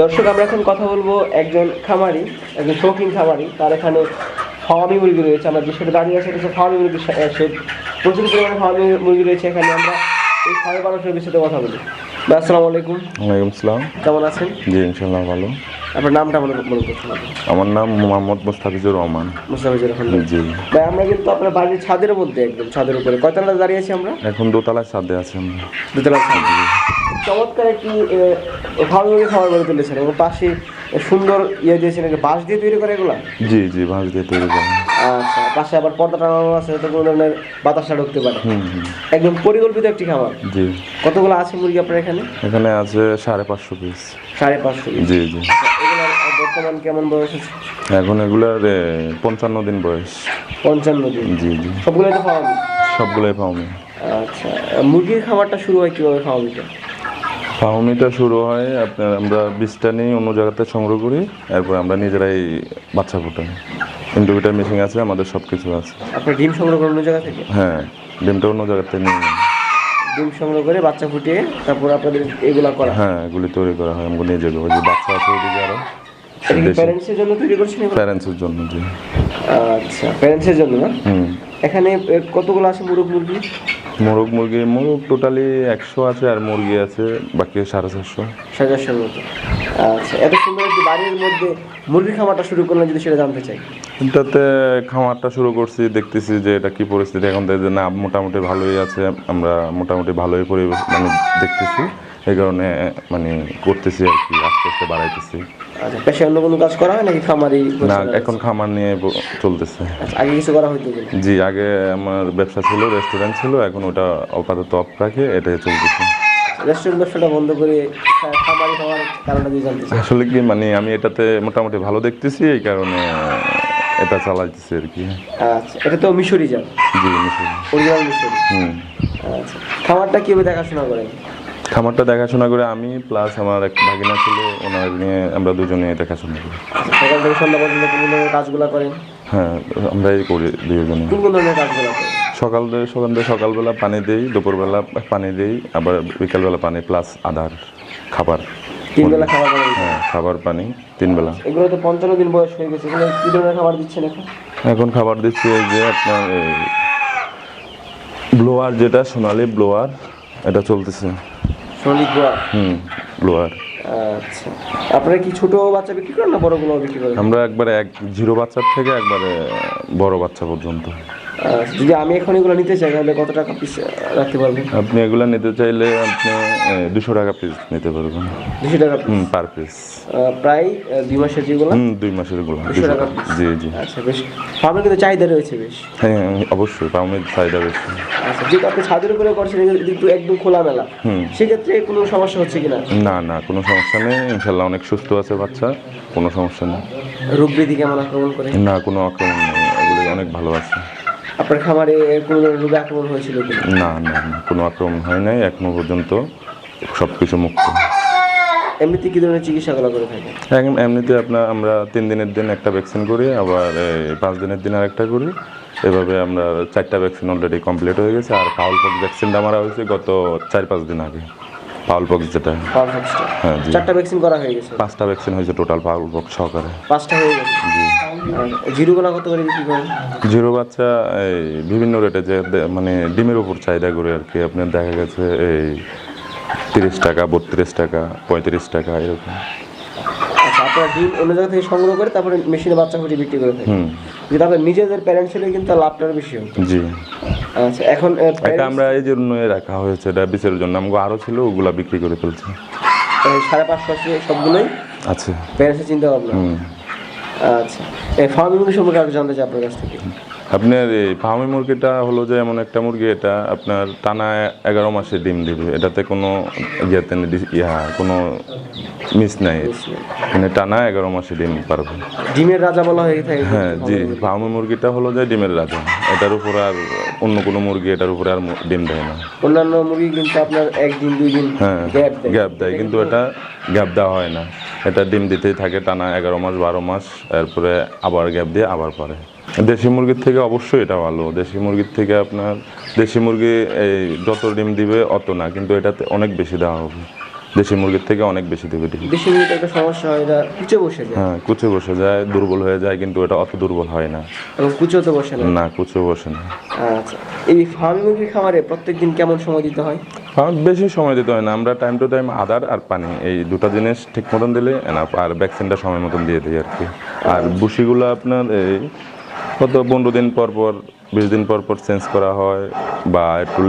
দর্শক আমরা এখন কথা বলব একজন খামারি একজন শৌখিন খামারি। তার এখানে ফার্মি মুরগি রয়েছে। আমরা যে সেটা দাঁড়িয়ে আছে সেটা ফার্মি মুরগি প্রচুর পরিমাণে ফার্মি মুরগি রয়েছে। এখানে আমরা এই ফার্মি মানুষের বিষয়ে কথা বলি। আসসালামু আলাইকুম। ওয়ালাইকুম সালাম কেমন আছেন? জি ইনশাল্লাহ ভালো। আপনার নামটা মনে মনে করছেন আমার নাম মোহাম্মদ মোস্তাফিজুর রহমান। মুস্তাফিজুর রহমান। জি ভাই আমরা কিন্তু আপনার বাড়ির ছাদের মধ্যে একদম ছাদের উপরে। কয়তলা দাঁড়িয়ে আছি আমরা? এখন দোতলায় ছাদে আছি আমরা। দুতলা ছাদ চমৎকার একটি মুরগি খাবার গড়ে তুলেছেন এবং পাশে সুন্দর ইয়ে দিয়েছেন বাঁশ দিয়ে তৈরি করে এগুলা? জি জি বাঁশ দিয়ে তৈরি করা। আচ্ছা পাশে আবার পর্দা টানানো আছে যাতে কোনো ধরনের বাতাসটা ঢুকতে পারে। একদম পরিকল্পিত একটি খাবার। জি। কতগুলো আছে মুরগি আপনার এখানে? এখানে আছে সাড়ে পাঁচশো পিস সাড়ে পাঁচশো জি জি। বর্তমান কেমন বয়স আছে এখন এগুলার পঞ্চান্ন দিন বয়স। পঞ্চান্ন দিন। জি জি। সবগুলোই তো খাওয়াবি সবগুলোই ফাউমি আচ্ছা মুরগির খাবারটা শুরু হয় কীভাবে খাওয়াবিটা ফাউমিটা শুরু হয় আপনার আমরা বীজটা নিয়ে অন্য জায়গাতে সংগ্রহ করি এরপর আমরা নিজেরাই বাচ্চা ফোটাই। ইন্ডুবিটার মেশিন আছে আমাদের সব কিছু আছে। আপনার ডিম সংগ্রহ করার অন্য জায়গা থেকে? হ্যাঁ ডিমটা অন্য জায়গাতে নিয়ে। ডিম সংগ্রহ করে বাচ্চা ফুটিয়ে তারপর আপনাদের এগুলা করা হ্যাঁ? এগুলি তৈরি করা হয় আমাকে নিজে ওই যে বাচ্চা আছে ওইদিকে আরও। এটা কি প্যারেন্টসের জন্য তৈরি করছেন? প্যারেন্টসের জন্য জি। আচ্ছা প্যারেন্টসের জন্য না? হুম। এখানে কতগুলো আছে মুরগ মুরগি? মোরগ মুরগি মোরগ টোটালি একশো আছে আর মুরগি আছে বাকি সাড়ে চারশো। সাজাশের মতো। আচ্ছা এত সুন্দর একটি বাড়ির মধ্যে মুরগি খামারটা শুরু করলেন যদি সেটা জানতে চাই। এটাতে খামারটা শুরু করছি দেখতেছি যে এটা কি পরিস্থিতি এখন দেখছি না মোটামুটি ভালোই আছে আমরা মোটামুটি ভালোই পরিবেশ মানে দেখতেছি। এই কারণে মানে করতেছি আর কি আস্তে আস্তে বাড়াইতেছি। আচ্ছা পেশায় অন্য কোনো কাজ করা হয় নাকি খামারি না এখন খামার নিয়ে ব- চলতেছে। আচ্ছা আগে কিছু করা হইতো? জি আগে আমার ব্যবসা ছিল রেস্টুরেন্ট ছিল এখন ওটা আপাতত অফ রাখে এটাই চলতেছে। রেস্টুরেন্ট ব্যবসাটা বন্ধ করে খা- খামারি হওয়ার কারণটা দিয়ে জানতে চাই? আসলে কি মানে আমি এটাতে মোটামুটি ভালো দেখতেছি এই কারণে এটা চালাইতেছি আর কি। আচ্ছা এটা তো মিশরি যান জি নিশ্চয়ই। অরিজিনাল মিশরি হুম। আচ্ছা খামারটা কীভাবে দেখাশোনা করেন? খামারটা দেখাশোনা করে আমি প্লাস আমার এক ভাগিনা ছিল ওনার নিয়ে আমরা দুজনে দেখাশোনা করি। সকাল থেকে সন্ধ্যা পর্যন্ত কোন ধরনের কাজগুলো করেন? হ্যাঁ আমরাই করি দুজনে কোন কোন ধরনের কাজগুলো করেন? সকাল সকাল সকালবেলা পানি দেই দুপুরবেলা পানি দেই আবার বিকালবেলা পানি প্লাস আদার খাবার। তিন বেলা খাবার করেন হ্যাঁ খাবার পানি তিন বেলা এগুলো তো পঞ্চান্ন দিন বয়স হয়ে গেছে এগুলো কি ধরনের খাবার দিচ্ছেন এখন? এখন খাবার দিচ্ছি এই যে আপনার ব্লোয়ার যেটা সোনালি ব্লোয়ার এটা চলতেছে। সলিড গোয়া হুম ব্লোয়ার আচ্ছা। আপনারা কি ছোট বাচ্চা বিক্রি করেন না বড়গুলো বিক্রি করেন? আমরা একবারে এক জিরো বাচ্চার থেকে একবারে বড় বাচ্চা পর্যন্ত। যদি আমি এখন এগুলো নিতে চাই তাহলে কত টাকা পিস রাখতে পারবেন আপনি এগুলো নিতে চাইলে আপনি দুশো টাকা পিস নিতে পারবেন। দুশো টাকা পার পিস প্রায় দুই মাসের যেগুলো? দুই মাসেরগুলো দুশো টাকা। জি জি। আচ্ছা বেশ। ফার্মের কিন্তু চাহিদা রয়েছে বেশ। হ্যাঁ অবশ্যই পাউমের চাহিদা রয়েছে। আচ্ছা যেহেতু আপনি ছাদের উপরে করছেন কিন্তু একদম খোলামেলা। হুম। সেক্ষেত্রে কোনো সমস্যা হচ্ছে কিনা? না না কোনো সমস্যা নেই। ইনশাল্লাহ অনেক সুস্থ আছে বাচ্চা কোনো সমস্যা নেই। রোগ ব্যাধি কেমন আক্রমণ করে? না কোনো আক্রমণ নেই। এগুলি অনেক ভালো আছে। আপনার খামারে কোনো ধরনের রোগে আক্রমণ হয়েছিল না না না কোনো আক্রমণ হয় নাই এখনও পর্যন্ত সব কিছু মুক্ত। এমনিতে কি ধরনের চিকিৎসাগুলো করে থাকে এম- এমনিতে আপনার আমরা তিন দিনের দিন একটা ভ্যাকসিন করি আবার এই, পাঁচ দিনের দিন আরেকটা করি। এভাবে আমরা চারটা ভ্যাকসিন অলরেডি কমপ্লিট হয়ে গেছে আর ফাউল পক্স ভ্যাকসিনটা মারা হয়েছে গত চার পাঁচ দিন আগে। ফাউল পক্স যেটা। হ্যাঁ চারটা ভ্যাকসিন করা হয়ে গেছে? পাঁচটা ভ্যাকসিন হয়েছে টোটাল ফাউল পক্স সহকারে। পাঁচটা হয়ে গেছে। জি। জিরোগুলো কত করে বিক্রি করেন? জিরো বাচ্চা এই বিভিন্ন রেটে যে মানে ডিমের উপর চাহিদা করে আর কি। আপনার দেখা গেছে এই তিরিশ টাকা বত্রিশ টাকা পঁয়ত্রিশ টাকা এরকম। আচ্ছা আপনারা ডিম অন্য জায়গা থেকে সংগ্রহ করে তারপরে মেশিনে বাচ্চা ফুটিয়ে বিক্রি করে আপনার নিজেদের প্যারেন্টস হলে কিন্তু লাভটার বেশি হয় জি। আচ্ছা এখন এটা আমরা এই জন্য রাখা হয়েছে এটা বিচের জন্য। আমাকে আরও ছিল ওগুলা বিক্রি করে ফেলছি। সাড়ে পাঁচশো সবগুলোই। প্যারেন্টসের চিন্তা ভাবনা আচ্ছা। এই ফার্মিং সম্পর্কে আরও জানতে চাই আপনার কাছ থেকে। আপনার এই ফার্মি মুরগিটা হলো যে এমন একটা মুরগি এটা আপনার টানা এগারো মাসে ডিম দিবে। এটাতে কোনো ইয়েতে ইয়া কোনো মিস নাই। মানে টানা এগারো মাসে ডিম পারবে। ডিমের রাজা বলা হয়ে থাকে হ্যাঁ জি। ফার্মি মুরগিটা হলো যে ডিমের রাজা। এটার উপর আর অন্য কোনো মুরগি এটার উপরে আর ডিম দেয় না। অন্যান্য মুরগি কিন্তু আপনার একদিন দুই দিন হ্যাঁ গ্যাপ দেয় কিন্তু এটা গ্যাপ দেওয়া হয় না। এটা ডিম দিতেই থাকে টানা এগারো মাস, বারো মাস, এরপরে আবার গ্যাপ দিয়ে আবার পরে দেশি মুরগির থেকে অবশ্যই এটা ভালো। দেশি মুরগির থেকে আপনার, দেশি মুরগি এই যত ডিম দিবে অত না, কিন্তু এটাতে অনেক বেশি দেওয়া হবে। দেশি মুরগির থেকে অনেক বেশি দেবে ডিম। দেশি মুরগিতে একটা সমস্যা হয় এটা কুচে বসে যায়। হ্যাঁ কুচে বসে যায় দুর্বল হয়ে যায় কিন্তু এটা অত দুর্বল হয় না। এবং কুচেও তো বসে না। না কুচে বসে না। আচ্ছা এই ফার্মি মুরগির খামারে প্রত্যেকদিন কেমন সময় দিতে হয়? আমার বেশি সময় দিতে হয় না আমরা টাইম টু টাইম আদার আর পানি এই দুটো জিনিস ঠিক মতন দিলে enough। আর ভ্যাকসিনটা সময় মতন দিয়ে দিই আর কি। আর বুসিগুলো আপনার এই কত পনেরো দিন পর পর বিশ দিন পর পর চেঞ্জ করা হয় বা একটু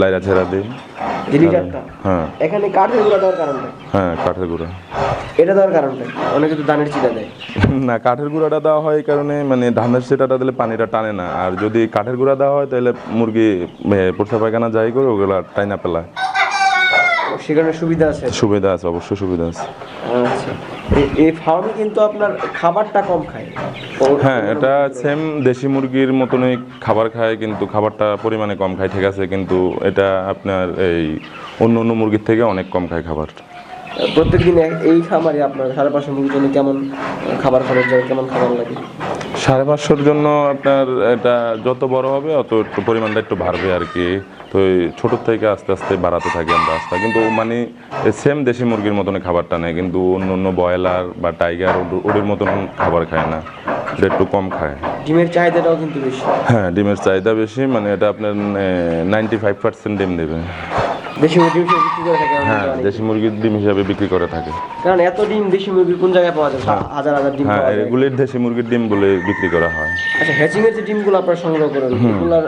লাইরা ছেড়া দিই। যে লিটারটা হ্যাঁ। এখানে কাঠের গুঁড়া দেওয়ার কারণটা। হ্যাঁ কাঠের গুঁড়া। এটা দেওয়ার কারণটা। অনেকে তো ধানের চিটা দেয়। না কাঠের গুঁড়াটা দেওয়া হয় এই কারণে মানে ধানের চিটাটা দিলে পানিটা টানে না। আর যদি কাঠের গুঁড়া দেওয়া হয় তাহলে মুরগি পোষা পায়খানা যাই করে ওগুলো টাইনা পেলায় সেখানে সুবিধা আছে। সুবিধা আছে অবশ্যই সুবিধা আছে। আচ্ছা। এই- ফার্মে কিন্তু আপনার খাবারটা কম খায়। হ্যাঁ এটা সেম দেশি মুরগির মতনই খাবার খায় কিন্তু খাবারটা পরিমাণে কম খায় ঠিক আছে কিন্তু এটা আপনার এই অন্য অন্য মুরগির থেকে অনেক কম খায় খাবার। প্রত্যেকদিন এই খামারে আপনার সাড়ে পাঁচশো মুরগির জন্য কেমন খাবার খরচ যায় কেমন খাবার লাগে? সাড়ে পাঁচশোর জন্য আপনার এটা যত বড় হবে অত একটু পরিমাণটা একটু বাড়বে আর কি। তো ছোটোর থেকে আস্তে আস্তে বাড়াতে থাকি আমরা আস্তে কিন্তু মানে সেম দেশি মুরগির মতন খাবারটা নেয় কিন্তু অন্য অন্য ব্রয়লার বা টাইগার ওদের মতন খাবার খায় না। এটা একটু কম খায়। ডিমের চাহিদাটাও কিন্তু বেশি। হ্যাঁ ডিমের চাহিদা বেশি মানে এটা আপনার নাইনটি ফাইভ পার্সেন্ট ডিম দেবে। দেশি মুরগি বিক্রি করে থাকে হ্যাঁ দেশি মুরগির ডিম হিসাবে বিক্রি করে থাকে। কারণ এত ডিম দেশি মুরগির কোন জায়গায় পাওয়া যায়? হাজার হাজার ডিম হ্যাঁ এগুলির দেশি মুরগির ডিম বলে বিক্রি করা হয়। আচ্ছা হ্যাচিং এর যে ডিমগুলো আপনারা সংগ্রহ করেন এগুলার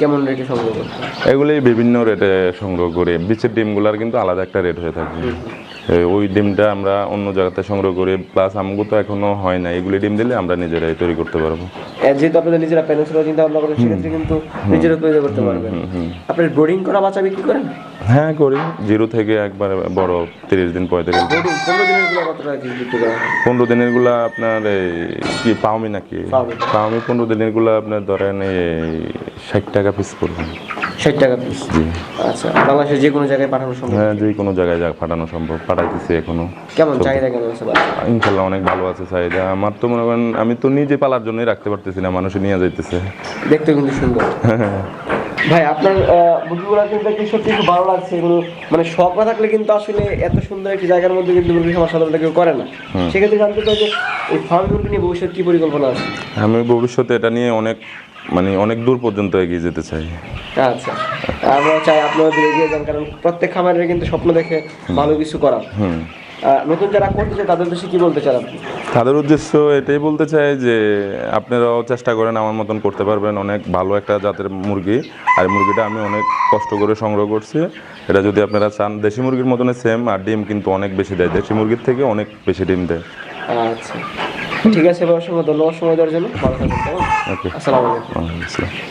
কেমন রেটে সংগ্রহ করতে এগুলি বিভিন্ন রেটে সংগ্রহ করে। বিচের ডিমগুলার কিন্তু আলাদা একটা রেট হয়ে থাকে। ওই ডিমটা আমরা অন্য জায়গাতে সংগ্রহ করি। প্লাস আমগো তো এখনও হয় না এগুলি ডিম দিলে আমরা নিজেরাই তৈরি করতে পারব। যেহেতু আপনাদের নিজেরা প্যানেন্সুলা চিন্তা ভাবনা করেন সেক্ষেত্রে কিন্তু নিজেরা তৈরি করতে পারবেন। আপনার ব্রোডিং করা বাচ্চা বিক্রি করেন? হ্যাঁ করি। জিরো থেকে একবার বড় তিরিশ দিন পঁয়ত্রিশ দিন পনেরো দিনেরগুলো হয়? আপনার এই কি পাওমি নাকি? পাওমি। পনেরো দিনেরগুলা আপনার ধরেন এই ষাট টাকা পিস পড়বে। ষাট টাকা পিস আচ্ছা যে কোনো জায়গায় পাঠানো সম্ভব? হ্যাঁ যে কোনো জায়গায় যা পাঠানো সম্ভব পাঠাইতেছি এখনও। কেমন চাহিদা কেমন আছে ইনশাল্লাহ অনেক ভালো আছে চাহিদা। আমার তো মনে করেন আমি তো নিজে পালার জন্যই রাখতে পারতেছি না মানুষ নিয়ে যাইতেছে। দেখতে কিন্তু সুন্দর। ভাই আপনার মুরগিগুলো কিন্তু দেখতে সত্যি খুব ভালো লাগছে এগুলো মানে শখ না থাকলে কিন্তু আসলে এত সুন্দর একটি জায়গার মধ্যে কিন্তু মুরগি খামার সাধারণত কেউ করে না। সেক্ষেত্রে জানতে চাই যে এই ফার্ম মুরগি নিয়ে ভবিষ্যৎ কি পরিকল্পনা আছে? আমি ভবিষ্যতে এটা নিয়ে অনেক মানে অনেক দূর পর্যন্ত এগিয়ে যেতে চাই। আচ্ছা। আমরা চাই আপনারা এগিয়ে যান কারণ প্রত্যেক খামারের কিন্তু স্বপ্ন দেখে ভালো কিছু করা হুম। নতুন যারা করতে চায় তাদের দেশে কি বলতে চান আপনি? তাদের উদ্দেশ্য এটাই বলতে চাই যে আপনারাও চেষ্টা করেন আমার মতন করতে পারবেন। অনেক ভালো একটা জাতের মুরগি। আর মুরগিটা আমি অনেক কষ্ট করে সংগ্রহ করছি। এটা যদি আপনারা চান দেশি মুরগির মতনই সেম আর ডিম কিন্তু অনেক বেশি দেয়। দেশি মুরগির থেকে অনেক বেশি ডিম দেয়। আচ্ছা। ঠিক আছে অসংখ্য ধন্যবাদ। সময় দেওয়ার জন্য। ভালো থাকবেন আসসালামু আলাইকুম।